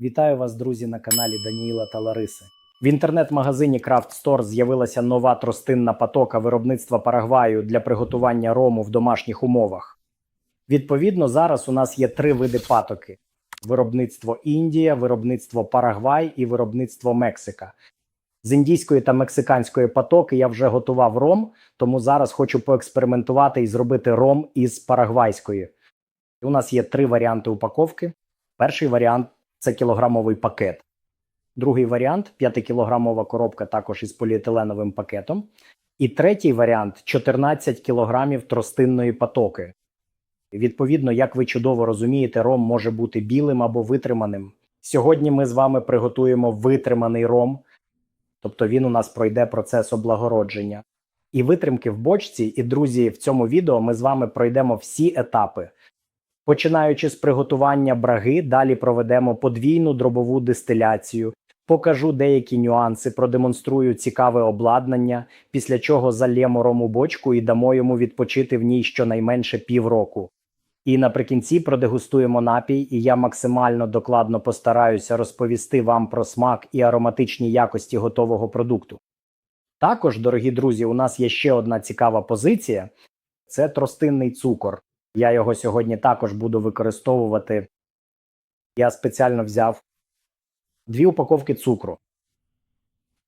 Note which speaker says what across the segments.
Speaker 1: Вітаю вас, друзі, на каналі Даніїла та Лариси. В інтернет-магазині Craft Store з'явилася нова тростинна патока виробництва Парагваю для приготування рому в домашніх умовах. Відповідно, зараз у нас є три види патоки: виробництво Індія, виробництво Парагвай і виробництво Мексика. З індійської та мексиканської патоки я вже готував ром, тому зараз хочу поекспериментувати і зробити ром із парагвайської. У нас є три варіанти упаковки. Перший варіант це кілограмовий пакет. Другий варіант 5-кілограмова коробка також із поліетиленовим пакетом. І третій варіант 14 кілограмів тростинної патоки. Відповідно, як ви чудово розумієте, ром може бути білим або витриманим. Сьогодні ми з вами приготуємо витриманий ром, тобто він у нас пройде процес облагородження. І витримки в бочці, і друзі, в цьому відео ми з вами пройдемо всі етапи. Починаючи з приготування браги, далі проведемо подвійну дробову дистиляцію, покажу деякі нюанси, продемонструю цікаве обладнання, після чого зальємо ром у бочку і дамо йому відпочити в ній щонайменше півроку. І наприкінці продегустуємо напій, і я максимально докладно постараюся розповісти вам про смак і ароматичні якості готового продукту. Також, дорогі друзі, у нас є ще одна цікава позиція це тростинний цукор. Я його сьогодні також буду використовувати. Я спеціально взяв дві упаковки цукру.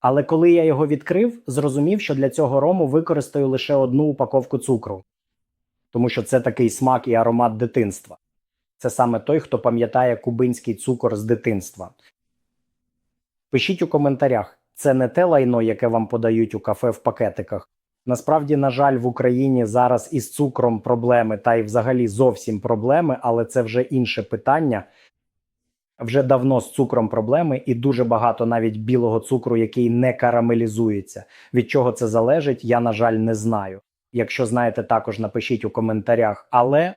Speaker 1: Але коли я його відкрив, зрозумів, що для цього рому використаю лише одну упаковку цукру, тому що це такий смак і аромат дитинства. Це саме той, хто пам'ятає кубинський цукор з дитинства. Пишіть у коментарях, це не те лайно, яке вам подають у кафе в пакетиках. Насправді, на жаль, в Україні зараз із цукром проблеми, та й взагалі зовсім проблеми, але це вже інше питання. Вже давно з цукром проблеми, і дуже багато навіть білого цукру, який не карамелізується. Від чого це залежить, я, на жаль, не знаю. Якщо знаєте, також напишіть у коментарях. Але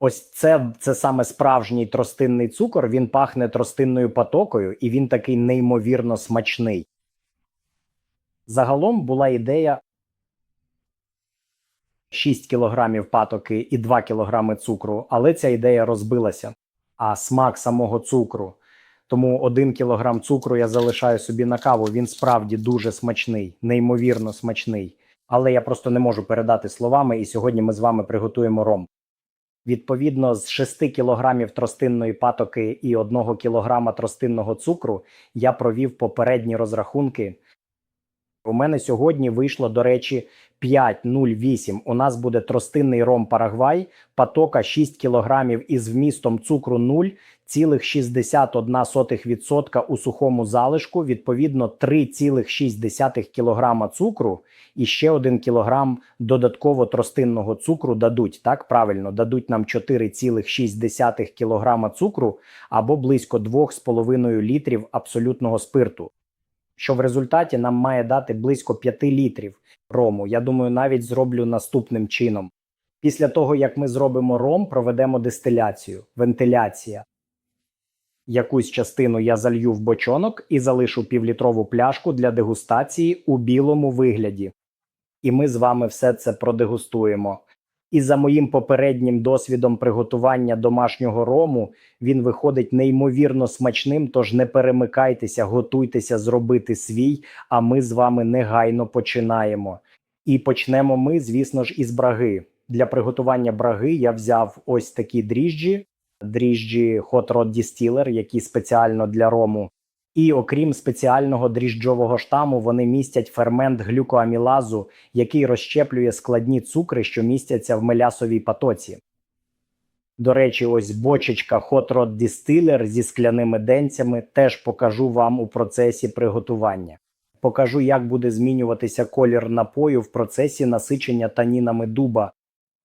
Speaker 1: ось це, це саме справжній тростинний цукор, він пахне тростинною патокою, і він такий неймовірно смачний. Загалом була ідея 6 кілограмів патоки і 2 кілограми цукру, але ця ідея розбилася. А смак самого цукру. Тому 1 кілограм цукру я залишаю собі на каву. Він справді дуже смачний, неймовірно смачний. Але я просто не можу передати словами, і сьогодні ми з вами приготуємо ром. Відповідно, з 6 кілограмів тростинної патоки і 1 кілограма тростинного цукру я провів попередні розрахунки. У мене сьогодні вийшло, до речі, 5,08. У нас буде тростинний ром Парагвай, патока 6 кг із вмістом цукру 0,61% у сухому залишку, відповідно 3,6 кг цукру і ще 1 кг додатково тростинного цукру дадуть. Так, правильно, дадуть нам 4,6 кг цукру або близько 2,5 літрів абсолютного спирту що в результаті нам має дати близько 5 літрів рому. Я думаю, навіть зроблю наступним чином. Після того, як ми зробимо ром, проведемо дистиляцію, вентиляція. Якусь частину я залью в бочонок і залишу півлітрову пляшку для дегустації у білому вигляді. І ми з вами все це продегустуємо. І за моїм попереднім досвідом приготування домашнього рому він виходить неймовірно смачним. Тож не перемикайтеся, готуйтеся зробити свій. А ми з вами негайно починаємо. І почнемо ми, звісно ж, із браги. Для приготування браги я взяв ось такі дріжджі, дріжджі Hot Rod Distiller, які спеціально для рому. І окрім спеціального дріжджового штаму, вони містять фермент глюкоамілазу, який розщеплює складні цукри, що містяться в мелясовій патоці. До речі, ось бочечка Hot Rod Distiller зі скляними денцями теж покажу вам у процесі приготування. Покажу, як буде змінюватися колір напою в процесі насичення танінами дуба.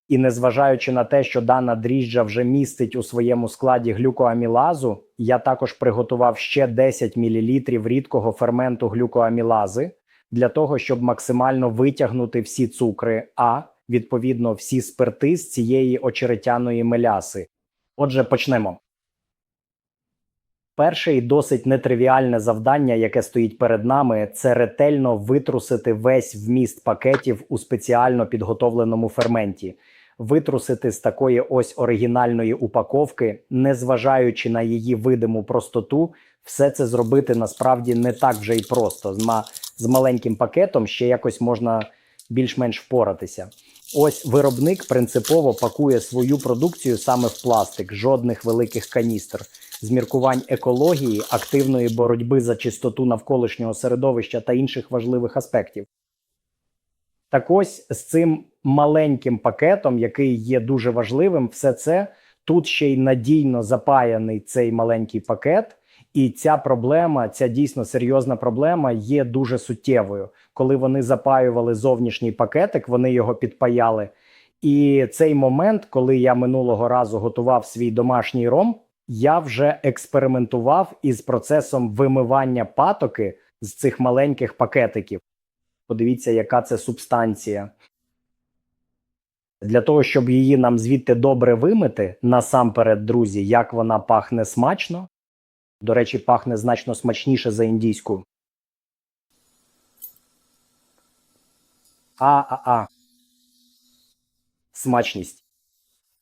Speaker 1: І незважаючи на те, що дана дріжджа вже містить у своєму складі глюкоамілазу, я також приготував ще 10 мл рідкого ферменту глюкоамілази для того, щоб максимально витягнути всі цукри, а відповідно всі спирти з цієї очеретяної меляси. Отже, почнемо. Перше і досить нетривіальне завдання, яке стоїть перед нами, це ретельно витрусити весь вміст пакетів у спеціально підготовленому ферменті. Витрусити з такої ось оригінальної упаковки, незважаючи на її видиму простоту, все це зробити насправді не так вже й просто. З, ма- з маленьким пакетом ще якось можна більш-менш впоратися. Ось виробник принципово пакує свою продукцію саме в пластик, жодних великих каністр. З міркувань екології, активної боротьби за чистоту навколишнього середовища та інших важливих аспектів. Так ось з цим маленьким пакетом, який є дуже важливим, все це тут ще й надійно запаяний цей маленький пакет. І ця проблема, ця дійсно серйозна проблема, є дуже суттєвою. Коли вони запаювали зовнішній пакетик, вони його підпаяли. І цей момент, коли я минулого разу готував свій домашній ром, я вже експериментував із процесом вимивання патоки з цих маленьких пакетиків. Подивіться, яка це субстанція. Для того, щоб її нам звідти добре вимити, насамперед, друзі, як вона пахне смачно. До речі, пахне значно смачніше за індійську. А-а-а. Смачність.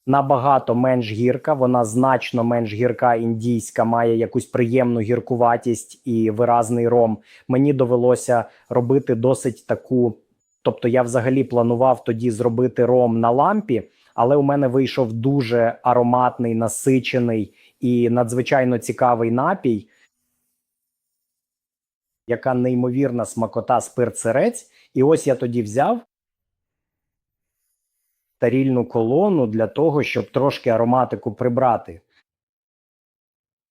Speaker 1: Набагато менш гірка, вона значно менш гірка індійська, має якусь приємну гіркуватість і виразний ром. Мені довелося робити досить таку. Тобто, я взагалі планував тоді зробити ром на лампі, але у мене вийшов дуже ароматний, насичений і надзвичайно цікавий напій, яка неймовірна смакота спирт-сирець. І ось я тоді взяв тарільну колону для того, щоб трошки ароматику прибрати.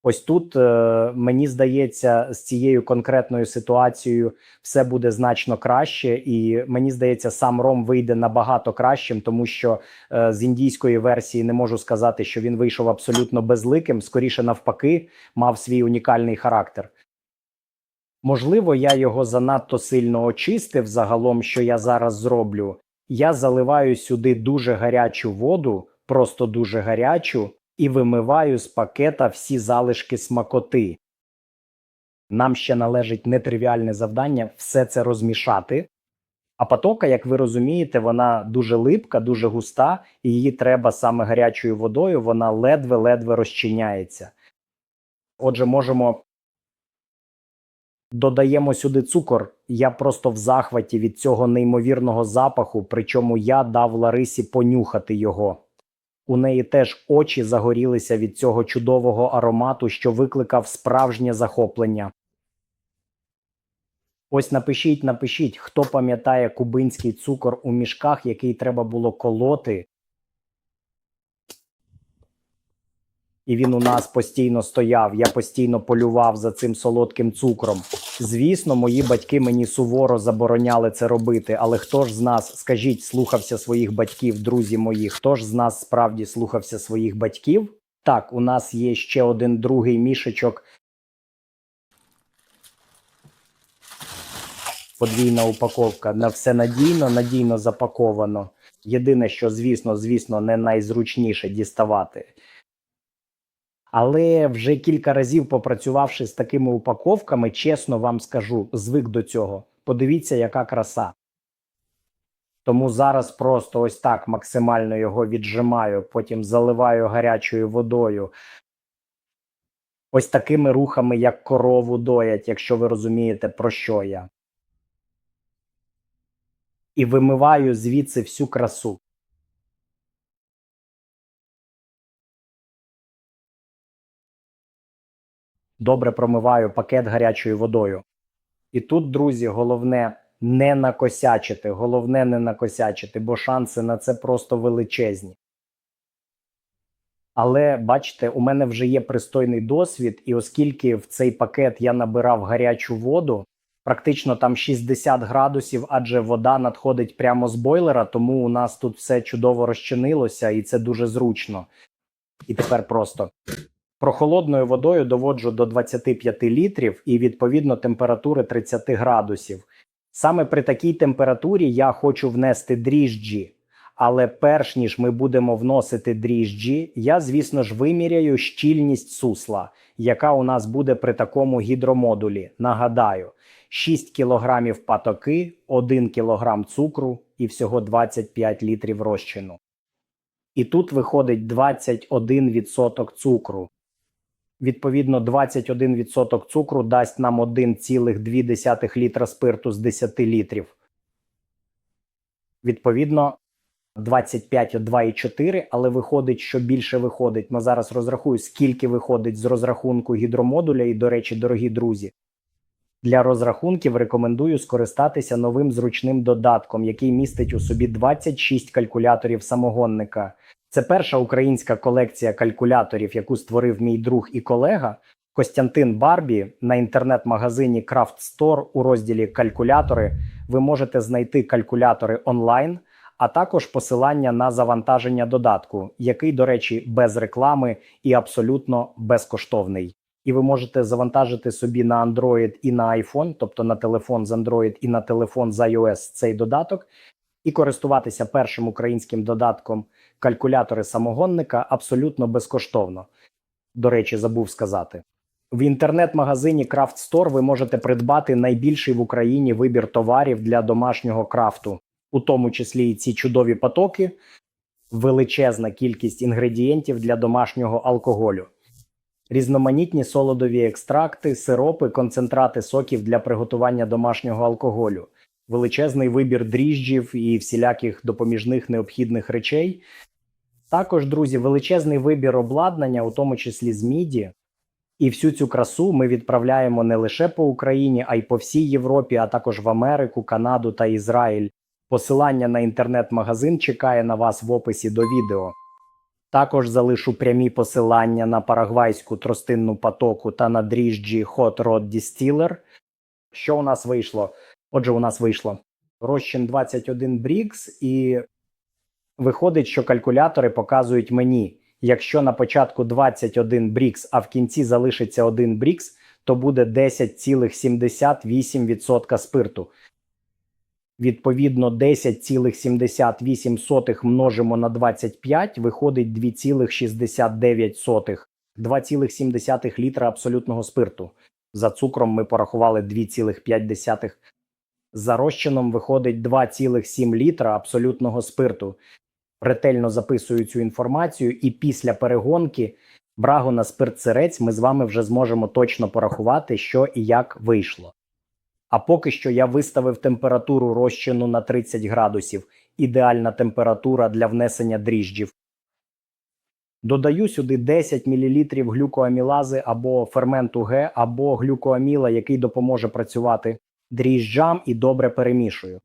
Speaker 1: Ось тут е, мені здається, з цією конкретною ситуацією все буде значно краще, і мені здається, сам ром вийде набагато кращим, тому що е, з індійської версії не можу сказати, що він вийшов абсолютно безликим. Скоріше навпаки, мав свій унікальний характер. Можливо, я його занадто сильно очистив загалом, що я зараз зроблю. Я заливаю сюди дуже гарячу воду, просто дуже гарячу, і вимиваю з пакета всі залишки смакоти. Нам ще належить нетривіальне завдання все це розмішати. А патока, як ви розумієте, вона дуже липка, дуже густа, і її треба саме гарячою водою, вона ледве-ледве розчиняється. Отже, можемо додаємо сюди цукор. Я просто в захваті від цього неймовірного запаху, причому я дав Ларисі понюхати його. У неї теж очі загорілися від цього чудового аромату, що викликав справжнє захоплення. Ось напишіть, напишіть, хто пам'ятає кубинський цукор у мішках, який треба було колоти. І він у нас постійно стояв. Я постійно полював за цим солодким цукром. Звісно, мої батьки мені суворо забороняли це робити. Але хто ж з нас, скажіть, слухався своїх батьків, друзі мої? Хто ж з нас справді слухався своїх батьків? Так, у нас є ще один другий мішечок. Подвійна упаковка. На все надійно, надійно запаковано. Єдине, що, звісно, звісно, не найзручніше діставати. Але вже кілька разів попрацювавши з такими упаковками, чесно вам скажу, звик до цього. Подивіться, яка краса. Тому зараз просто ось так максимально його віджимаю, потім заливаю гарячою водою. Ось такими рухами, як корову доять, якщо ви розумієте, про що я. І вимиваю звідси всю красу. Добре промиваю пакет гарячою водою. І тут, друзі, головне не накосячити. Головне не накосячити, бо шанси на це просто величезні. Але бачите, у мене вже є пристойний досвід, і оскільки в цей пакет я набирав гарячу воду, практично там 60 градусів, адже вода надходить прямо з бойлера, тому у нас тут все чудово розчинилося, і це дуже зручно. І тепер просто Прохолодною водою доводжу до 25 літрів і відповідно температури 30 градусів. Саме при такій температурі я хочу внести дріжджі. Але перш ніж ми будемо вносити дріжджі, я, звісно ж, виміряю щільність сусла, яка у нас буде при такому гідромодулі. Нагадаю, 6 кг патоки, 1 кг цукру і всього 25 літрів розчину. І тут виходить 21% цукру. Відповідно, 21% цукру дасть нам 1,2 літра спирту з 10 літрів. Відповідно, 25 2,4, але виходить, що більше виходить. Ну зараз розрахую, скільки виходить з розрахунку гідромодуля. І, до речі, дорогі друзі, для розрахунків рекомендую скористатися новим зручним додатком, який містить у собі 26 калькуляторів самогонника. Це перша українська колекція калькуляторів, яку створив мій друг і колега Костянтин Барбі на інтернет-магазині Craft Store у розділі Калькулятори. Ви можете знайти калькулятори онлайн, а також посилання на завантаження додатку, який, до речі, без реклами і абсолютно безкоштовний. І ви можете завантажити собі на Android і на iPhone, тобто на телефон з Android і на телефон з iOS цей додаток, і користуватися першим українським додатком калькулятори самогонника абсолютно безкоштовно. До речі, забув сказати. В інтернет-магазині Craft Store ви можете придбати найбільший в Україні вибір товарів для домашнього крафту, у тому числі і ці чудові потоки, величезна кількість інгредієнтів для домашнього алкоголю, різноманітні солодові екстракти, сиропи, концентрати соків для приготування домашнього алкоголю, величезний вибір дріжджів і всіляких допоміжних необхідних речей. Також, друзі, величезний вибір обладнання, у тому числі з міді. І всю цю красу ми відправляємо не лише по Україні, а й по всій Європі, а також в Америку, Канаду та Ізраїль. Посилання на інтернет-магазин чекає на вас в описі до відео. Також залишу прямі посилання на парагвайську тростинну потоку та на дріжджі Hot Rod Distiller. Що у нас вийшло? Отже, у нас вийшло розчин 21 Брікс, і виходить, що калькулятори показують мені. Якщо на початку 21 брікс, а в кінці залишиться 1 брікс, то буде 10,78% спирту. Відповідно, 10,78 множимо на 25, виходить 2,69. 2,7 літра абсолютного спирту. За цукром ми порахували 2,5. За розчином виходить 2,7 літра абсолютного спирту ретельно записую цю інформацію, і після перегонки брагу на спирт-сирець ми з вами вже зможемо точно порахувати, що і як вийшло. А поки що я виставив температуру розчину на 30 градусів, ідеальна температура для внесення дріжджів. Додаю сюди 10 мл глюкоамілази або ферменту Г, або глюкоаміла, який допоможе працювати дріжджам і добре перемішую.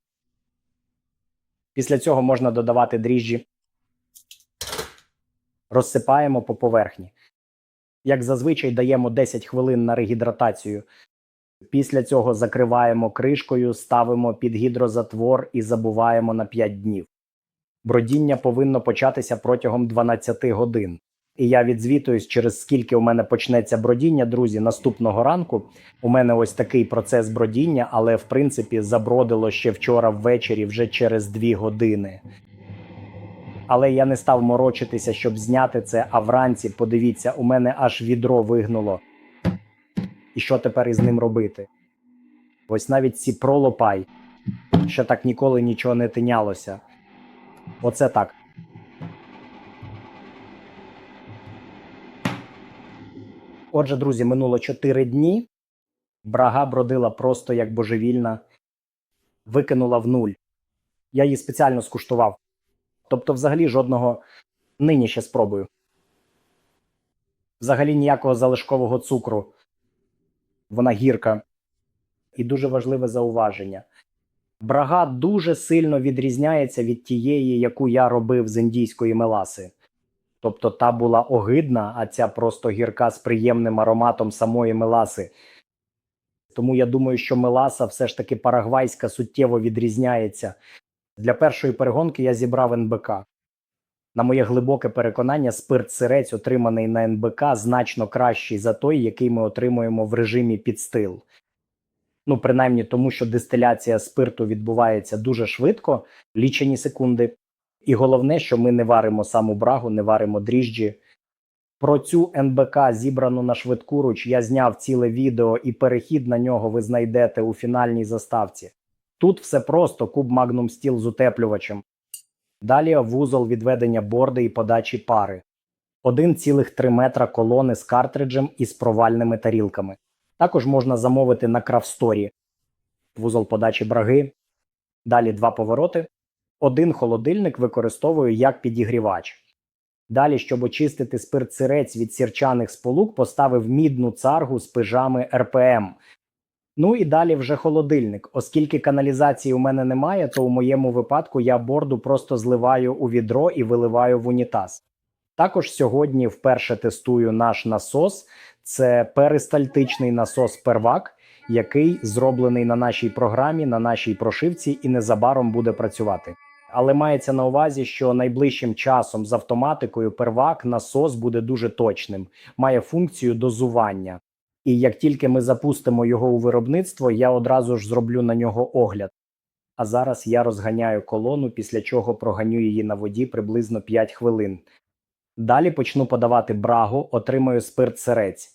Speaker 1: Після цього можна додавати дріжджі, розсипаємо по поверхні. Як зазвичай даємо 10 хвилин на регідратацію. Після цього закриваємо кришкою, ставимо під гідрозатвор і забуваємо на 5 днів. Бродіння повинно початися протягом 12 годин. І я відзвітуюсь, через скільки у мене почнеться бродіння, друзі. Наступного ранку у мене ось такий процес бродіння, але в принципі забродило ще вчора ввечері, вже через 2 години. Але я не став морочитися, щоб зняти це. А вранці, подивіться, у мене аж відро вигнуло. І що тепер із ним робити? Ось навіть ці пролопай, що так ніколи нічого не тинялося. Оце так. Отже, друзі, минуло 4 дні. Брага бродила просто як божевільна, викинула в нуль. Я її спеціально скуштував. Тобто, взагалі, жодного нині ще спробую. Взагалі ніякого залишкового цукру. Вона гірка. І дуже важливе зауваження. Брага дуже сильно відрізняється від тієї, яку я робив з індійської меласи. Тобто та була огидна, а ця просто гірка з приємним ароматом самої меласи. Тому я думаю, що меласа все ж таки парагвайська суттєво відрізняється. Для першої перегонки я зібрав НБК. На моє глибоке переконання, спирт сирець, отриманий на НБК, значно кращий за той, який ми отримуємо в режимі підстил. Ну, принаймні тому, що дистиляція спирту відбувається дуже швидко, лічені секунди. І головне, що ми не варимо саму брагу, не варимо дріжджі. Про цю НБК, зібрану на швидку руч, я зняв ціле відео, і перехід на нього ви знайдете у фінальній заставці. Тут все просто куб Magnum Steel з утеплювачем. Далі вузол відведення борди і подачі пари. 1,3 метра колони з картриджем і з провальними тарілками. Також можна замовити на крафсторі вузол подачі браги. Далі два повороти. Один холодильник використовую як підігрівач. Далі, щоб очистити спирт-сирець від сірчаних сполук, поставив мідну царгу з пижами РПМ. Ну і далі вже холодильник. Оскільки каналізації у мене немає, то у моєму випадку я борду просто зливаю у відро і виливаю в унітаз. Також сьогодні вперше тестую наш насос. Це перистальтичний насос Первак, який зроблений на нашій програмі, на нашій прошивці і незабаром буде працювати. Але мається на увазі, що найближчим часом з автоматикою первак насос буде дуже точним, має функцію дозування. І як тільки ми запустимо його у виробництво, я одразу ж зроблю на нього огляд. А зараз я розганяю колону, після чого проганю її на воді приблизно 5 хвилин. Далі почну подавати брагу, отримаю спирт-сирець.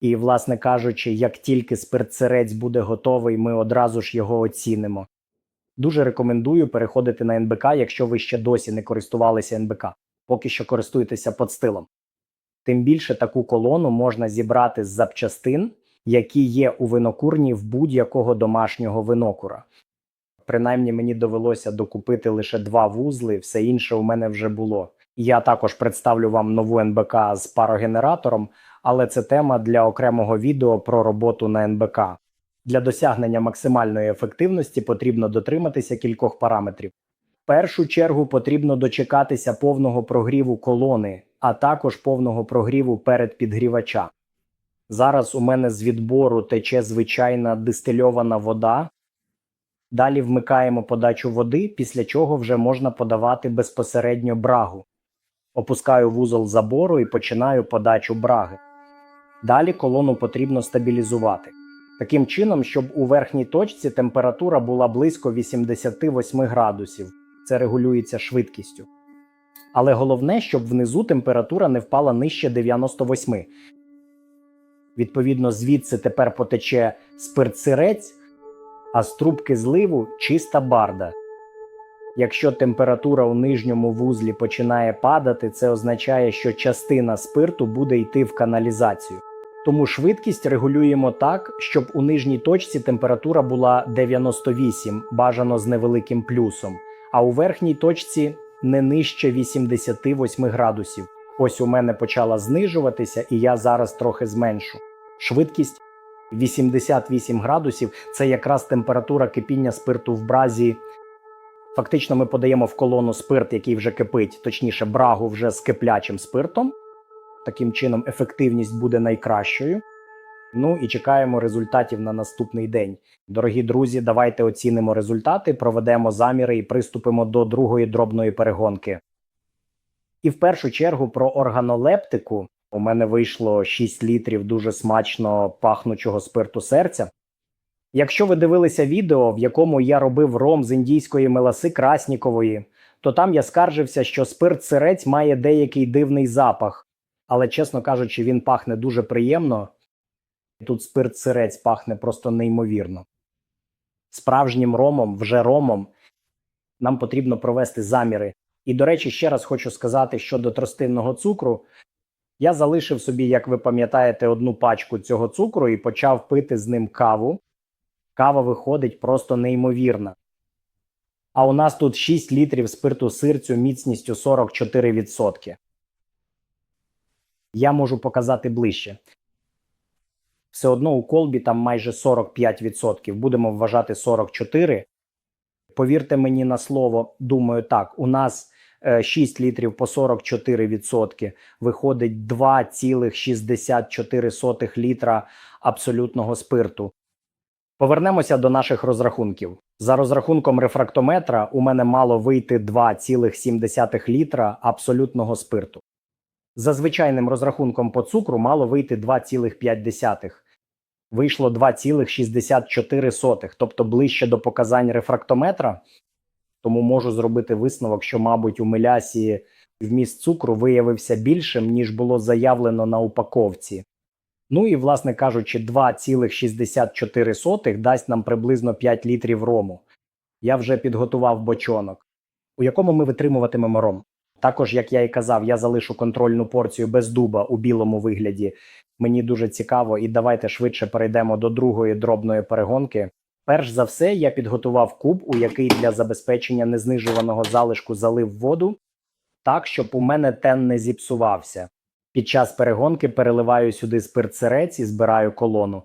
Speaker 1: І, власне кажучи, як тільки спирт-сирець буде готовий, ми одразу ж його оцінимо. Дуже рекомендую переходити на НБК, якщо ви ще досі не користувалися НБК, поки що користуєтеся подстилом. Тим більше таку колону можна зібрати з запчастин, які є у винокурні в будь-якого домашнього винокура. Принаймні мені довелося докупити лише два вузли, все інше у мене вже було. Я також представлю вам нову НБК з парогенератором, але це тема для окремого відео про роботу на НБК. Для досягнення максимальної ефективності потрібно дотриматися кількох параметрів. В першу чергу потрібно дочекатися повного прогріву колони, а також повного прогріву перед підгрівача. Зараз у мене з відбору тече звичайна дистильована вода. Далі вмикаємо подачу води, після чого вже можна подавати безпосередньо брагу. Опускаю вузол забору і починаю подачу браги. Далі колону потрібно стабілізувати. Таким чином, щоб у верхній точці температура була близько 88 градусів. Це регулюється швидкістю. Але головне, щоб внизу температура не впала нижче 98. Відповідно, звідси тепер потече спирт-сирець, а з трубки зливу чиста барда. Якщо температура у нижньому вузлі починає падати, це означає, що частина спирту буде йти в каналізацію. Тому швидкість регулюємо так, щоб у нижній точці температура була 98, бажано з невеликим плюсом, а у верхній точці не нижче 88 градусів. Ось у мене почала знижуватися, і я зараз трохи зменшу. Швидкість 88 градусів це якраз температура кипіння спирту в бразі. Фактично, ми подаємо в колону спирт, який вже кипить, точніше, брагу вже з киплячим спиртом. Таким чином, ефективність буде найкращою. Ну і чекаємо результатів на наступний день. Дорогі друзі, давайте оцінимо результати, проведемо заміри і приступимо до другої дробної перегонки. І в першу чергу про органолептику. У мене вийшло 6 літрів дуже смачно пахнучого спирту серця. Якщо ви дивилися відео, в якому я робив ром з індійської меласи Краснікової, то там я скаржився, що спирт сирець має деякий дивний запах, але, чесно кажучи, він пахне дуже приємно. Тут спирт сирець пахне просто неймовірно. Справжнім ромом, вже ромом, нам потрібно провести заміри. І, до речі, ще раз хочу сказати щодо тростинного цукру. Я залишив собі, як ви пам'ятаєте, одну пачку цього цукру і почав пити з ним каву. Кава виходить просто неймовірна. А у нас тут 6 літрів спирту сирцю міцністю 44%. Я можу показати ближче. Все одно у колбі там майже 45%. Будемо вважати 44%. Повірте мені на слово, думаю, так, у нас е, 6 літрів по 44%, виходить 2,64 літра абсолютного спирту. Повернемося до наших розрахунків. За розрахунком рефрактометра, у мене мало вийти 2,7 літра абсолютного спирту. За звичайним розрахунком по цукру мало вийти 2,5. Вийшло 2,64, тобто ближче до показань рефрактометра. Тому можу зробити висновок, що, мабуть, у мелясі вміст цукру виявився більшим, ніж було заявлено на упаковці. Ну і, власне кажучи, 2,64 дасть нам приблизно 5 літрів рому. Я вже підготував бочонок. у якому ми витримуватимемо ром. Також, як я і казав, я залишу контрольну порцію без дуба у білому вигляді. Мені дуже цікаво, і давайте швидше перейдемо до другої дробної перегонки. Перш за все, я підготував куб, у який для забезпечення незнижуваного залишку залив воду, так, щоб у мене тен не зіпсувався. Під час перегонки переливаю сюди спирт-сирець і збираю колону.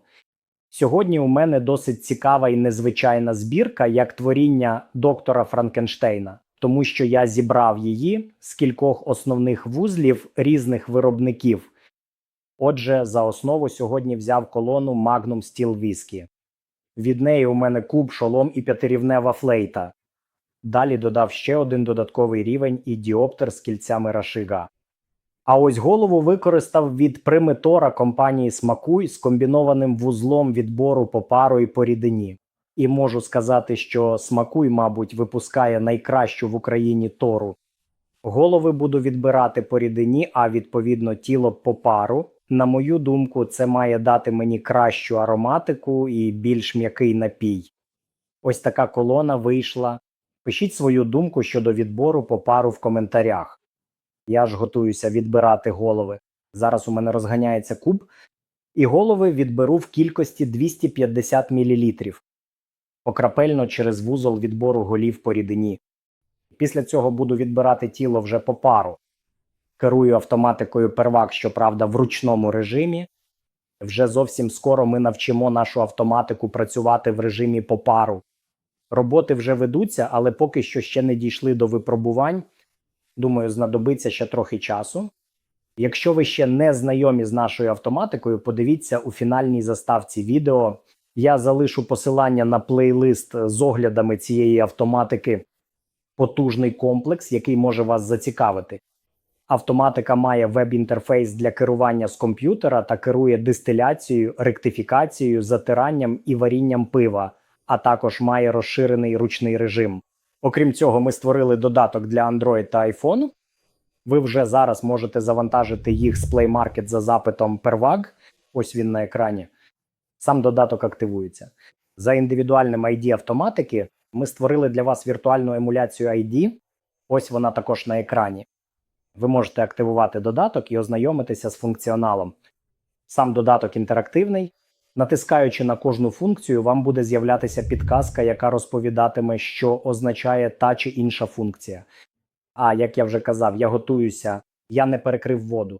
Speaker 1: Сьогодні у мене досить цікава і незвичайна збірка, як творіння доктора Франкенштейна, тому що я зібрав її з кількох основних вузлів різних виробників. Отже, за основу сьогодні взяв колону Magnum Steel Whisky. Від неї у мене куб, шолом і п'ятирівнева флейта. Далі додав ще один додатковий рівень і діоптер з кільцями Рашига. А ось голову використав від примитора компанії Смакуй з комбінованим вузлом відбору по пару і по рідині. І можу сказати, що Смакуй, мабуть, випускає найкращу в Україні тору. Голови буду відбирати по рідині, а відповідно тіло по пару. На мою думку, це має дати мені кращу ароматику і більш м'який напій. Ось така колона вийшла. Пишіть свою думку щодо відбору по пару в коментарях. Я ж готуюся відбирати голови. Зараз у мене розганяється куб, і голови відберу в кількості 250 мл. Покрапельно через вузол відбору голів по рідині. Після цього буду відбирати тіло вже по пару. Керую автоматикою первак, щоправда, в ручному режимі. Вже зовсім скоро ми навчимо нашу автоматику працювати в режимі по пару. Роботи вже ведуться, але поки що ще не дійшли до випробувань. Думаю, знадобиться ще трохи часу. Якщо ви ще не знайомі з нашою автоматикою, подивіться у фінальній заставці відео. Я залишу посилання на плейлист з оглядами цієї автоматики потужний комплекс, який може вас зацікавити. Автоматика має веб-інтерфейс для керування з комп'ютера та керує дистиляцією, ректифікацією, затиранням і варінням пива, а також має розширений ручний режим. Окрім цього, ми створили додаток для Android та iPhone. Ви вже зараз можете завантажити їх з Play Market за запитом Pervag. Ось він на екрані. Сам додаток активується. За індивідуальним ID автоматики ми створили для вас віртуальну емуляцію ID. Ось вона також на екрані. Ви можете активувати додаток і ознайомитися з функціоналом. Сам додаток інтерактивний. Натискаючи на кожну функцію, вам буде з'являтися підказка, яка розповідатиме, що означає та чи інша функція. А як я вже казав, я готуюся, я не перекрив воду.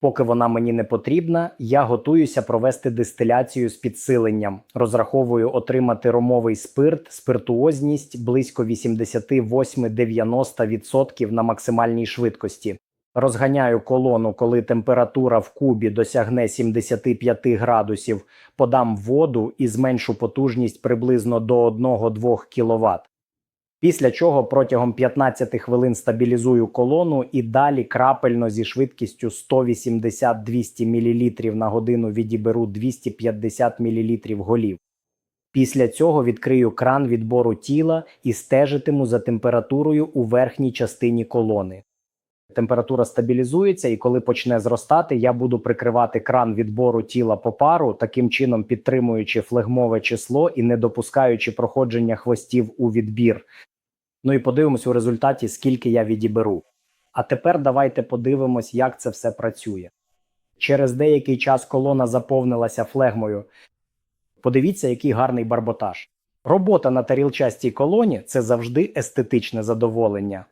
Speaker 1: Поки вона мені не потрібна, я готуюся провести дистиляцію з підсиленням. Розраховую отримати ромовий спирт, спиртуозність близько 88-90% на максимальній швидкості. Розганяю колону, коли температура в кубі досягне 75 градусів, подам воду і зменшу потужність приблизно до 1-2 кВт. Після чого протягом 15 хвилин стабілізую колону і далі крапельно зі швидкістю 180-200 мл на годину відіберу 250 мл голів. Після цього відкрию кран відбору тіла і стежитиму за температурою у верхній частині колони. Температура стабілізується, і коли почне зростати, я буду прикривати кран відбору тіла по пару, таким чином підтримуючи флегмове число і не допускаючи проходження хвостів у відбір. Ну і подивимось у результаті, скільки я відіберу. А тепер давайте подивимось, як це все працює. Через деякий час колона заповнилася флегмою. Подивіться, який гарний барботаж. Робота на тарілчастій колоні це завжди естетичне задоволення.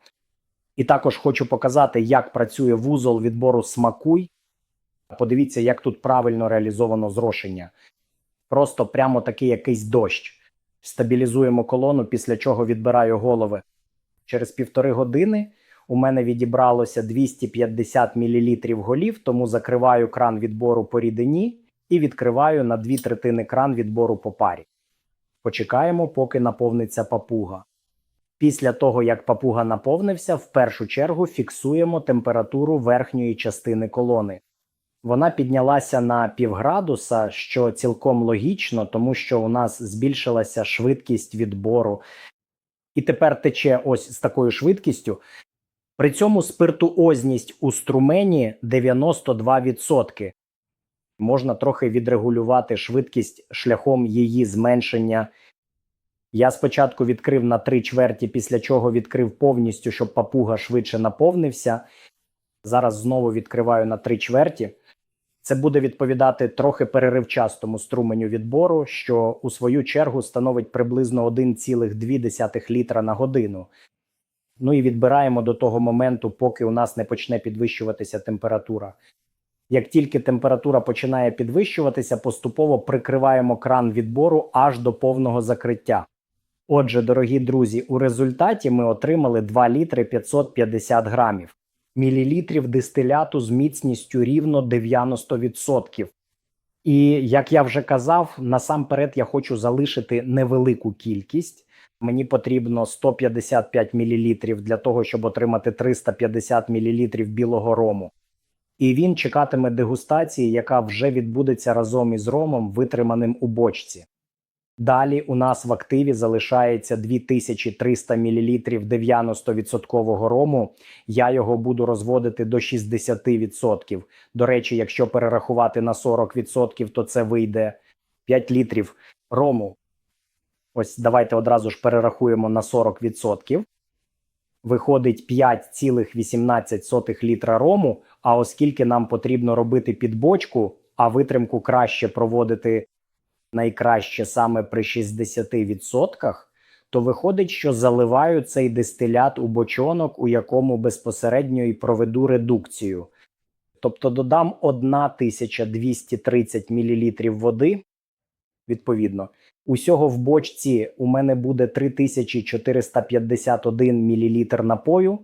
Speaker 1: І також хочу показати, як працює вузол відбору смакуй. Подивіться, як тут правильно реалізовано зрошення. Просто прямо такий якийсь дощ. Стабілізуємо колону, після чого відбираю голови. Через півтори години у мене відібралося 250 мл голів, тому закриваю кран відбору по рідині і відкриваю на дві третини кран відбору по парі. Почекаємо, поки наповниться папуга. Після того, як папуга наповнився, в першу чергу фіксуємо температуру верхньої частини колони. Вона піднялася на півградуса, що цілком логічно, тому що у нас збільшилася швидкість відбору. І тепер тече ось з такою швидкістю. При цьому спиртуозність у струмені 92%. Можна трохи відрегулювати швидкість шляхом її зменшення Я спочатку відкрив на три чверті, після чого відкрив повністю, щоб папуга швидше наповнився. Зараз знову відкриваю на три чверті. Це буде відповідати трохи переривчастому струменю відбору, що у свою чергу становить приблизно 1,2 літра на годину. Ну і відбираємо до того моменту, поки у нас не почне підвищуватися температура. Як тільки температура починає підвищуватися, поступово прикриваємо кран відбору аж до повного закриття. Отже, дорогі друзі, у результаті ми отримали 2 літри 550 грамів мілілітрів дистиляту з міцністю рівно 90%. І як я вже казав, насамперед я хочу залишити невелику кількість. Мені потрібно 155 мл для того, щоб отримати 350 мл білого рому. І він чекатиме дегустації, яка вже відбудеться разом із ромом, витриманим у бочці. Далі у нас в активі залишається 2300 мл 90% рому. Я його буду розводити до 60%. До речі, якщо перерахувати на 40%, то це вийде 5 літрів рому. Ось давайте одразу ж перерахуємо на 40%. Виходить 5,18 літра рому. А оскільки нам потрібно робити підбочку, а витримку краще проводити найкраще саме при 60%, то виходить, що заливаю цей дистилят у бочонок, у якому безпосередньо і проведу редукцію. Тобто додам 1230 мл води, відповідно. Усього в бочці у мене буде 3451 мл напою,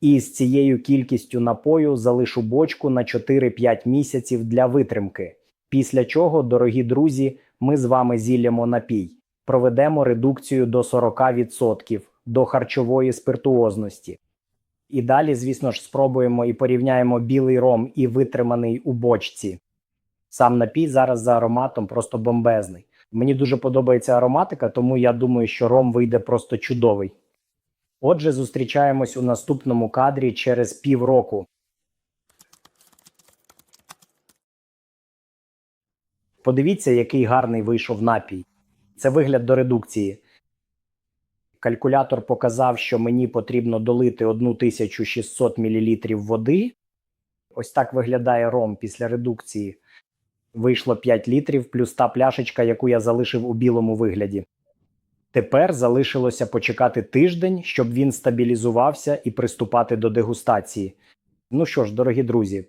Speaker 1: і з цією кількістю напою залишу бочку на 4-5 місяців для витримки. Після чого, дорогі друзі, ми з вами зіллямо напій, проведемо редукцію до 40% до харчової спиртуозності. І далі, звісно ж, спробуємо і порівняємо білий ром і витриманий у бочці. Сам напій зараз за ароматом просто бомбезний. Мені дуже подобається ароматика, тому я думаю, що ром вийде просто чудовий. Отже, зустрічаємось у наступному кадрі через півроку. Подивіться, який гарний вийшов напій. Це вигляд до редукції. Калькулятор показав, що мені потрібно долити 1600 мл води. Ось так виглядає ром після редукції. Вийшло 5 літрів плюс та пляшечка, яку я залишив у білому вигляді. Тепер залишилося почекати тиждень, щоб він стабілізувався і приступати до дегустації. Ну що ж, дорогі друзі,